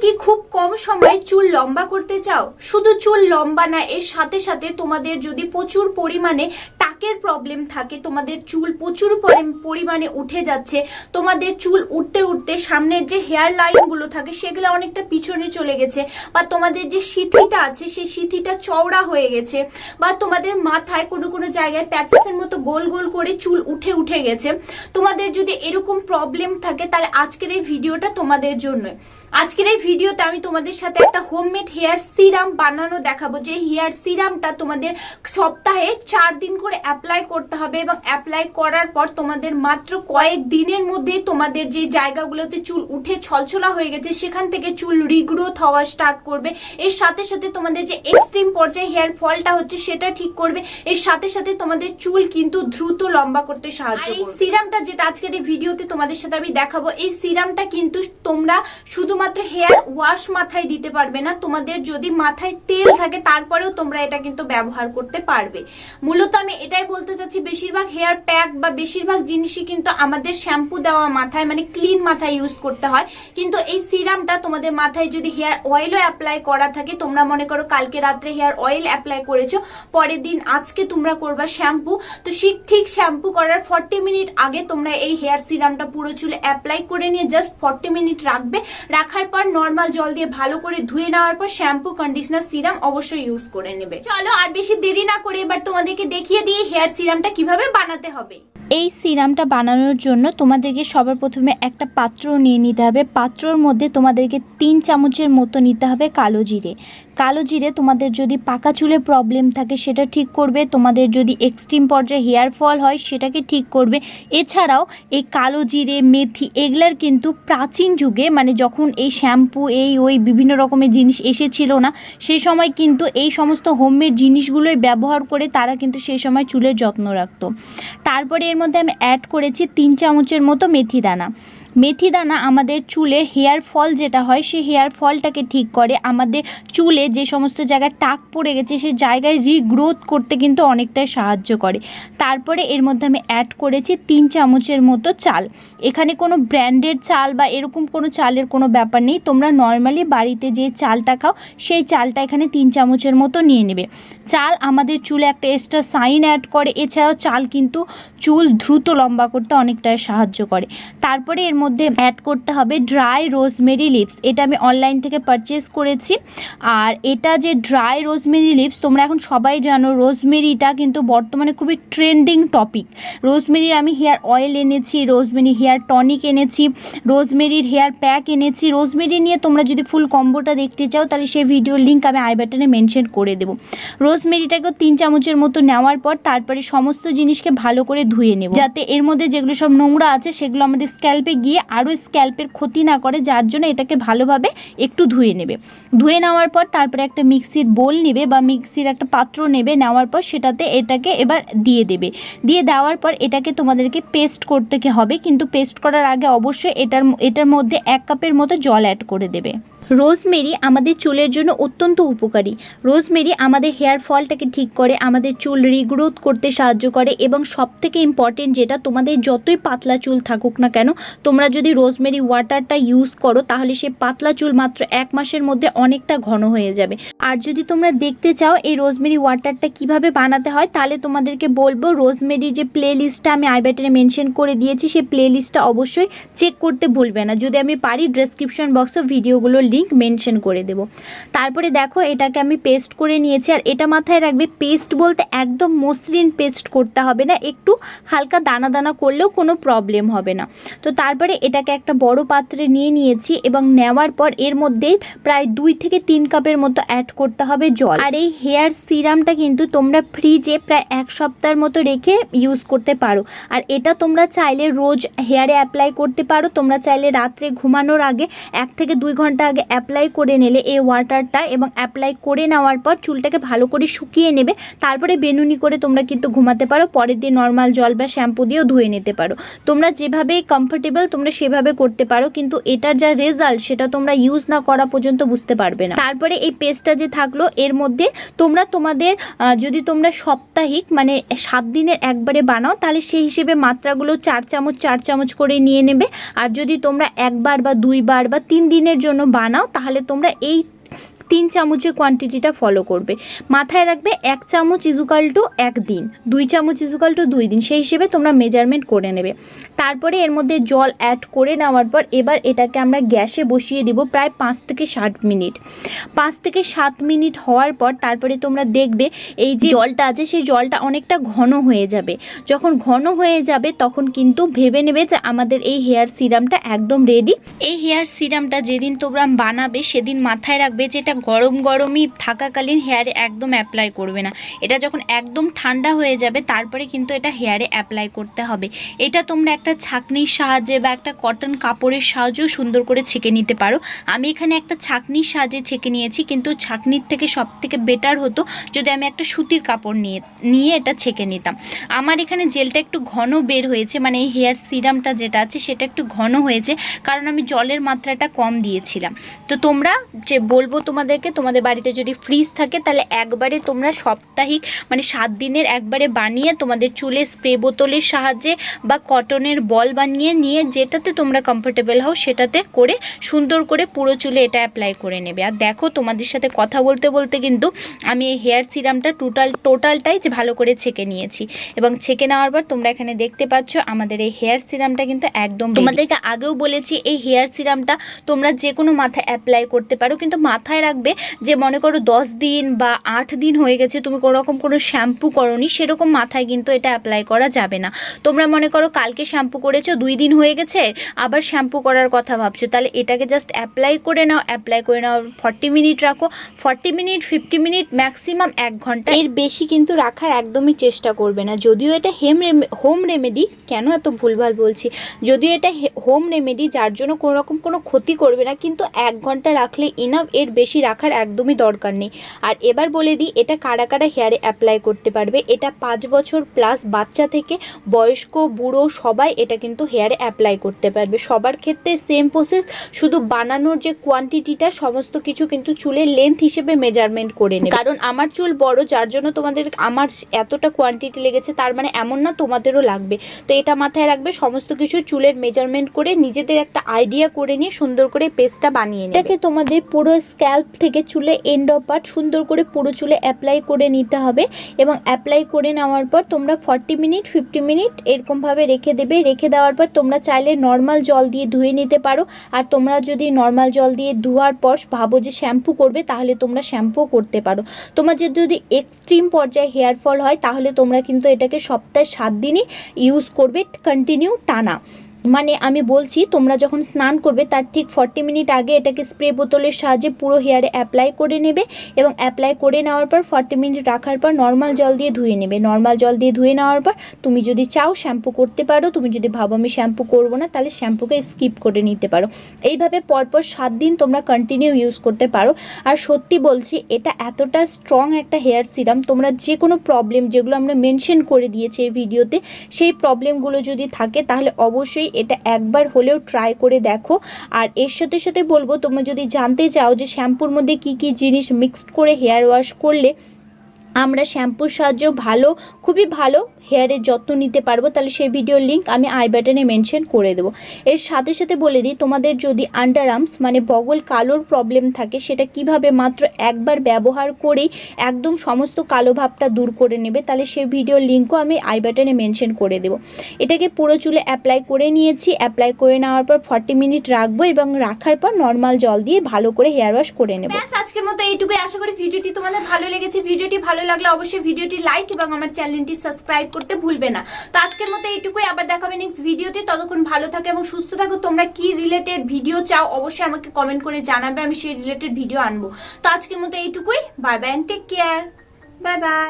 কি খুব কম সময়ে চুল লম্বা করতে চাও? শুধু চুল লম্বা না, এর সাথে সাথে তোমাদের যদি প্রচুর পরিমাণে টাকের প্রবলেম থাকে, তোমাদের চুল প্রচুর পরিমাণে উঠে যাচ্ছে, তোমাদের চুল উঠতে উঠতে সামনের যে হেয়ার লাইনগুলো থাকে সেগুলো অনেকটা পিছনে চলে গেছে বা তোমাদের যে সিথিটা আছে সেই সিথিটা চওড়া হয়ে গেছে বা তোমাদের মাথায় কোনো কোনো জায়গায় প্যাচেসের মতো গোল গোল করে চুল উঠে উঠে গেছে। তোমাদের যদি এরকম প্রবলেম থাকে তাহলে আজকের এই ভিডিওটা তোমাদের জন্য আজকের এই ভিডিওতে আমি তোমাদের সাথে একটা হোমমেড হেয়ার সিরাম বানানো দেখাবো। যে হেয়ার সিরামটা তোমাদের সপ্তাহে চার দিন করে অ্যাপ্লাই করতে হবে এবং অ্যাপ্লাই করার পর তোমাদের মাত্র কয়েক দিনের মধ্যেই তোমাদের যে জায়গাগুলোতে চুল উঠে ছলছলা হয়ে গেছে সেখান থেকে চুল রিগ্রোথ হওয়া স্টার্ট করবে। এর সাথে সাথে তোমাদের যে এক্সট্রিম পর্যায়ে হেয়ার ফলটা হচ্ছে সেটা ঠিক করবে। এর সাথে সাথে তোমাদের চুল কিন্তু দ্রুত লম্বা করতে সাহায্য এই সিরামটা যেটা আজকের এই ভিডিওতে তোমাদের সাথে আমি দেখাবো এই সিরামটা কিন্তু তোমরা শুধুমাত্র হেয়ার ওয়াশ মাথায় দিতে পারবে না তোমাদের যদি মাথায় তেল থাকে তারপরেও তোমরা এটা কিন্তু ব্যবহার করতে পারবে। মূলত আমি এটাই বলতে চাচ্ছি, বেশিরভাগ হেয়ার প্যাক বা বেশিরভাগ জিনিসই কিন্তু আমাদের শ্যাম্পু দেওয়া মাথায় মানে ক্লিন মাথায় ইউজ করতে হয়। কিন্তু এই সিরামটা তোমাদের মাথায় যদি হেয়ার অয়েলও অ্যাপ্লাই করা থাকে, তোমরা মনে করো কালকে রাত্রে হেয়ার অয়েল অ্যাপ্লাই করেছ, পরের দিন আজকে তোমরা করবা শ্যাম্পু তো ঠিক শ্যাম্পু করার ফর্টি মিনিট আগে তোমরা এই হেয়ার সিরামটা পুরো চুলে অ্যাপ্লাই করে নিয়ে জাস্ট ফর্টি মিনিট রাখবে। রাখার পর নর্মাল জল দিয়ে ভালো করে ধুয়ে নেওয়ার পর শ্যাম্পু কন্ডিশনার সিরাম অবশ্যই ইউজ করে নেবে। চলো আর বেশি দেরি না করে এবার তোমাদেরকে দেখিয়ে দিয়ে হেয়ার সিরামটা কীভাবে বানাতে হবে? এই সিরামটা বানানোর জন্য তোমাদেরকে সবার প্রথমে একটা পাত্র নিয়ে নিতে হবে। পাত্রর মধ্যে তোমাদেরকে তিন চামচের মতো নিতে হবে কালো জিরে। কালো জিরে তোমাদের যদি পাকা চুলে প্রবলেম থাকে, সেটা ঠিক করবে। তোমাদের যদি এক্সট্রিম পর্যায়ে হেয়ার ফল হয়, সেটাকে ঠিক করবে। এছাড়াও এই কালো জিরে, মেথি এগুলার কিন্তু প্রাচীন যুগে মানে যখন এই শ্যাম্পু, এই ওই বিভিন্ন রকমের জিনিস এসেছিল না, সেই সময় কিন্তু এই সমস্ত হোমমেড জিনিসগুলোই ব্যবহার করে তারা কিন্তু সেই সময় চুলের যত্ন রাখতো। তারপরে এর মধ্যে আমি অ্যাড করেছি তিন চামচের মতো মেথি দানা। মেথি দানা আমাদের চুলের হেয়ার ফল যেটা হয় সেই হেয়ার ফলটাকে ঠিক করে। আমাদের চুলে যে সমস্ত জায়গায় টাক পড়ে গেছে সেই জায়গায় রিগ্রোথ করতে কিন্তু অনেকটাই সাহায্য করে। তারপরে এর মধ্যে আমি অ্যাড করেছি তিন চামচের মতো চাল। এখানে কোনো ব্র্যান্ডেড চাল বা এরকম কোনো চালের কোনো ব্যাপার নেই। তোমরা নর্মালি বাড়িতে যে চালটা খাও, সেই চালটা এখানে তিন চামচের মতো নিয়ে নেবে। চাল আমাদের চুলে একটা এক্সট্রা সাইন অ্যাড করে। এছাড়াও চাল কিন্তু চুল দ্রুত লম্বা করতে অনেকটাই সাহায্য করে। তারপরে এর মধ্যে অ্যাড করতে হবে ড্রাই রোজমেরি লিপস এটা আমি অনলাইন থেকে পারচেস করেছি। আর এটা যে ড্রাই রোজমেরি লিপস তোমরা এখন সবাই জানো রোজমেরিটা কিন্তু বর্তমানে খুবই ট্রেন্ডিং টপিক রোজমেরির আমি হেয়ার অয়েল এনেছি রোজমেরি হেয়ার টনিক এনেছি রোজমেরির হেয়ার প্যাক এনেছি। রোজমেরি নিয়ে তোমরা যদি ফুল কম্বোটা দেখতে চাও, তাহলে সেই ভিডিওর লিঙ্ক আমি আই বাটনে মেনশন করে দেবো। রোজমেরিটাকেও তিন চামচের মতো নেওয়ার পর তারপরে সমস্ত জিনিসকে ভালো করে ধুয়ে নেব। যাতে এর মধ্যে যেগুলো সব নোংরা আছে, সেগুলো আমাদের স্ক্যাল্পে গিয়ে আরও স্ক্যাল্পের ক্ষতি না করে, যার জন্য এটাকে ভালোভাবে একটু ধুয়ে নেবে। ধুয়ে নেওয়ার পর তারপরে একটা মিক্সির বোল নেবে বা মিক্সির একটা পাত্র নেবে, নেওয়ার পর সেটাতে এটাকে এবার দিয়ে দেবে। দিয়ে দেওয়ার পর এটাকে তোমাদেরকে পেস্ট করতে হবে, কিন্তু পেস্ট করার আগে অবশ্যই এটার এটার মধ্যে এক কাপের মতো জল অ্যাড করে দেবে। রোজমেরি আমাদের চুলের জন্য অত্যন্ত উপকারী। রোজমেরি আমাদের হেয়ার ফলটাকে ঠিক করে, আমাদের চুল রিগ্রোথ করতে সাহায্য করে এবং সবথেকে ইম্পর্টেন্ট যেটা, তোমাদের যতই পাতলা চুল থাকুক না কেন, তোমরা যদি রোজমেরি ওয়াটারটা ইউজ করো, তাহলে সে পাতলা চুল মাত্র এক মাসের মধ্যে অনেকটা ঘন হয়ে যাবে। আর যদি তোমরা দেখতে চাও এই রোজমেরি ওয়াটারটা কীভাবে বানাতে হয়, তাহলে তোমাদেরকে বলব রোজমেরি যে প্লে লিস্টটা আমি আই বাটনে মেনশন করে দিয়েছি, সেই প্লে লিস্টটা অবশ্যই চেক করতে ভুলবে না। যদি আমি পারি ডেসক্রিপশন বক্সে ভিডিওগুলোর লিঙ্ক মেনশন করে দেবো। তারপরে দেখো, এটাকে আমি পেস্ট করে নিয়েছি, আর এটা মাথায় রাখবে পেস্ট বলতে একদম মসৃণ পেস্ট করতে হবে না, একটু হালকা দানা দানা করলেও কোনো প্রবলেম হবে না। তো তারপরে এটাকে একটা বড় পাত্রে নিয়ে নিয়েছি, এবং নেওয়ার পর এর মধ্যে প্রায় দুই থেকে তিন কাপের মতো অ্যাড করতে হবে জল। আর এই হেয়ার সিরামটা কিন্তু তোমরা ফ্রিজে প্রায় এক সপ্তাহের মতো রেখে ইউজ করতে পারো। আর এটা তোমরা চাইলে রোজ হেয়ারে অ্যাপ্লাই করতে পারো, তোমরা চাইলে রাত্রে ঘুমানোর আগে এক থেকে দুই ঘণ্টা আগে অ্যাপ্লাই করে নিলে এই ওয়াটারটা এবং অ্যাপ্লাই করে নেওয়ার পর চুলটাকে ভালো করে শুকিয়ে নেবে। তারপরে বেনুনি করে তোমরা কিন্তু ঘুমাতে পারো। পরের দিন নর্মাল জল বা শ্যাম্পু দিয়েও ধুয়ে নিতে পারো। তোমরা যেভাবে কমফোর্টেবল তোমরা সেভাবে করতে পারো, কিন্তু এটার যা রেজাল্ট সেটা তোমরা ইউজ না করা পর্যন্ত বুঝতে পারবে না। তারপরে এই পেস্টটা যে থাকল, এর মধ্যে তোমরা তোমাদের যদি তোমরা সাপ্তাহিক মানে সাত দিনের একবারে বানাও, তাহলে সেই হিসেবে মাত্রাগুলো চার চামচ চার চামচ করে নিয়ে নেবে। আর যদি তোমরা একবার বা দুইবার বা তিন দিনের জন্য বানাও বানাও তাহলে তোমরা এই তিন চামচের কোয়ান্টিটিটা ফলো করবে। মাথায় রাখবে এক চামচ ইজুকাল টু একদিন, দুই চামচ ইজুকাল দুই দিন, সেই হিসেবে তোমরা মেজারমেন্ট করে নেবে। তারপরে এর মধ্যে জল অ্যাড করে নেওয়ার পর এবার এটাকে আমরা গ্যাসে বসিয়ে দিব প্রায় পাঁচ থেকে ষাট মিনিট। পাঁচ থেকে সাত মিনিট হওয়ার পর তারপরে তোমরা দেখবে এই যে জলটা আছে, সেই জলটা অনেকটা ঘন হয়ে যাবে। যখন ঘন হয়ে যাবে তখন কিন্তু ভেবে নেবে যে আমাদের এই হেয়ার সিরামটা একদম রেডি এই হেয়ার সিরামটা যেদিন তোমরা বানাবে সেদিন মাথায় রাখবে যে এটা গরম গরমই থাকাকালীন হেয়ারে একদম অ্যাপ্লাই করবে না। এটা যখন একদম ঠান্ডা হয়ে যাবে, তারপরে কিন্তু এটা হেয়ারে অ্যাপ্লাই করতে হবে। এটা তোমরা একটা ছাকনির সাহায্যে বা একটা কটন কাপড়ের সাহায্যেও সুন্দর করে ছেঁকে নিতে পারো। আমি এখানে একটা ছাকনির সাহায্যে ছেঁকে নিয়েছি, কিন্তু ছাকনির থেকে সব থেকে বেটার হতো যদি আমি একটা সুতির কাপড় নিয়ে নিয়ে এটা ছেঁকে নিতাম। আমার এখানে জেলটা একটু ঘন বের হয়েছে মানে এই হেয়ার সিরামটা যেটা আছে, সেটা একটু ঘন হয়েছে, কারণ আমি জলের মাত্রাটা কম দিয়েছিলাম। তো তোমরা যে বলব তোমাদেরকে তোমাদের বাড়িতে যদি ফ্রিজ থাকে, তাহলে একবারে তোমরা সাপ্তাহিক মানে সাত দিনের একবারে বানিয়ে তোমাদের চুলে স্প্রে বোতলের সাহায্যে বা কটনের বল বানিয়ে নিয়ে যেটাতে তোমরা কমফোর্টেবল হও, সেটাতে করে সুন্দর করে পুরো চুলে এটা অ্যাপ্লাই করে নেবে। আর দেখো তোমাদের সাথে কথা বলতে বলতে কিন্তু আমি এই হেয়ার সিরামটা টোটাল টোটালটাই যে ভালো করে ছেঁকে নিয়েছি। এবং ছেঁকে নেওয়ার পর তোমরা এখানে দেখতে পাচ্ছ আমাদের এই হেয়ার সিরামটা কিন্তু একদম তোমাদেরকে আগেও বলেছি, এই হেয়ার সিরামটা তোমরা যে কোনো মাথায় অ্যাপ্লাই করতে পারো, কিন্তু মাথায় রাখবে যে মনে করো দশ দিন বা আট দিন হয়ে গেছে, তুমি কোনোরকম কোনো শ্যাম্পু করনি, সেরকম মাথায় কিন্তু এটা অ্যাপ্লাই করা যাবে না। তোমরা মনে করো কালকে শ্যাম্পু করেছ, দুই দিন হয়ে গেছে, আবার শ্যাম্পু করার কথা ভাবছ। তাহলে এটাকে জাস্ট অ্যাপ্লাই করে নাও অ্যাপ্লাই করে নাও ফর্টি মিনিট রাখো। Forty minute fifty minute maximum এক ঘণ্টা। এর বেশি কিন্তু রাখার একদমই চেষ্টা করবে না। যদিও এটা হেম হোম রেমেডি কেন এত ভুলভাল বলছি? যদিও এটা হোম রেমেডি যার জন্য কোনো রকম কোনো ক্ষতি করবে না, কিন্তু এক ঘণ্টা রাখলে ইনাফ এর বেশি রাখার একদমই দরকার নেই। আর এবার বলে দিই, এটা কারা কারা হেয়ারে অ্যাপ্লাই করতে পারবে? এটা পাঁচ বছর প্লাস বাচ্চা থেকে বয়স্ক, বুড়ো সবাই এটা কিন্তু হেয়ারে অ্যাপ্লাই করতে পারবে। সবার ক্ষেত্রে সেম প্রসেস শুধু বানানোর যে কোয়ান্টিটিটা সমস্ত কিছু কিন্তু চুলের লেন্থ হিসেবে মেজারমেন্ট করে নেবে। কারণ আমার চুল বড়, যার জন্য তোমাদের আমার এতটা কোয়ান্টিটি লেগেছে, তার মানে এমন না তোমাদেরও লাগবে। তো এটা মাথায় রাখবে, সমস্ত কিছু চুলের মেজারমেন্ট করে নিজেদের একটা আইডিয়া করে নিয়ে সুন্দর করে পেস্টটা বানিয়ে নেবে। এটাকে তোমাদের পুরো স্ক্যাল্প থেকে চুলে এন্ড অফ পার্ট সুন্দর করে পুরো চুলে অ্যাপ্লাই করে নিতে হবে এবং অ্যাপ্লাই করে নেওয়ার পর তোমরা ফর্টি মিনিট ফিফটি মিনিট এরকমভাবে রেখে দেবে। রেখে দেওয়ার পর তোমরা চাইলে নর্মাল জল দিয়ে ধুয়ে নিতে পারো। আর তোমরা যদি নর্মাল জল দিয়ে ধোয়ার পর ভাবো যে শ্যাম্পু করবে, তাহলে তোমরা শ্যাম্পু করতে পারো। তোমার যদি এক্সট্রিম পর্যায়ে হেয়ার ফল হয়, তাহলে তোমরা কিন্তু এটাকে সপ্তাহে সাত দিনই ইউজ করবে কন্টিনিউ টানা। মানে আমি বলছি, তোমরা যখন স্নান করবে, তার ঠিক ফর্টি মিনিট আগে এটাকে স্প্রে বোতলের সাহায্যে পুরো হেয়ারে অ্যাপ্লাই করে নেবে এবং অ্যাপ্লাই করে নেওয়ার পর ফর্টি মিনিট রাখার পর নর্মাল জল দিয়ে ধুয়ে নেবে। নর্মাল জল দিয়ে ধুয়ে নেওয়ার পর তুমি যদি চাও শ্যাম্পু করতে পারো, তুমি যদি ভাবো আমি শ্যাম্পু করব না, তাহলে শ্যাম্পুকে স্কিপ করে নিতে পারো। এইভাবে পরপর সাত দিন তোমরা কন্টিনিউ ইউজ করতে পারো। আর সত্যি বলছি, এটা এতটা স্ট্রং একটা হেয়ার সিরাম তোমরা যে কোনো প্রবলেম যেগুলো আমরা মেনশন করে দিয়েছি এই ভিডিওতে সেই প্রবলেমগুলো যদি থাকে, তাহলে অবশ্যই এটা একবার হলেও ট্রাই করে দেখো। আর এর সাথে সাথে বলব, তোমরা যদি জানতে চাও যে শ্যাম্পুর মধ্যে কি কি জিনিস মিক্সড করে হেয়ার ওয়াশ করলে আমরা শ্যাম্পুর সাহায্য ভালো, খুবই ভালো হেয়ারের যত্ন নিতে পারব। তাহলে সেই ভিডিওর লিঙ্ক আমি আই বাটনে মেনশন করে দেবো। এর সাথে সাথে বলে দিই, তোমাদের যদি আন্ডার আর্মস মানে বগল কালোর প্রবলেম থাকে, সেটা কীভাবে মাত্র একবার ব্যবহার করেই একদম সমস্ত কালো ভাবটা দূর করে নেবে, তাহলে সেই ভিডিওর লিঙ্কও আমি আই বাটনে মেনশন করে দেবো। এটাকে পুরো চুলে অ্যাপ্লাই করে নিয়েছি অ্যাপ্লাই করে নেওয়ার পর ফর্টি মিনিট রাখব এবং রাখার পর নর্মাল জল দিয়ে ভালো করে হেয়ার ওয়াশ করে নেব। আজকের মতো এইটুকুই। আশা করি ভিডিওটি তোমাদের ভালো লেগেছে। ভিডিওটি ভালো লাগলে অবশ্যই ভিডিওটি লাইক এবং আমার চ্যানেলটি সাবস্ক্রাইব করতে ভুলবে না। তো আজকের মতো এইটুকুই, আবার দেখাবে নেক্সট ভিডিওতে ততক্ষণ ভালো থাকো এবং সুস্থ থাকো। তোমরা কি রিলেটেড ভিডিও চাও, অবশ্যই আমাকে কমেন্ট করে জানাবে, আমি সেই রিলেটেড ভিডিও আনব। তো আজকের মতো এইটুকুই। Bye bye take care bye bye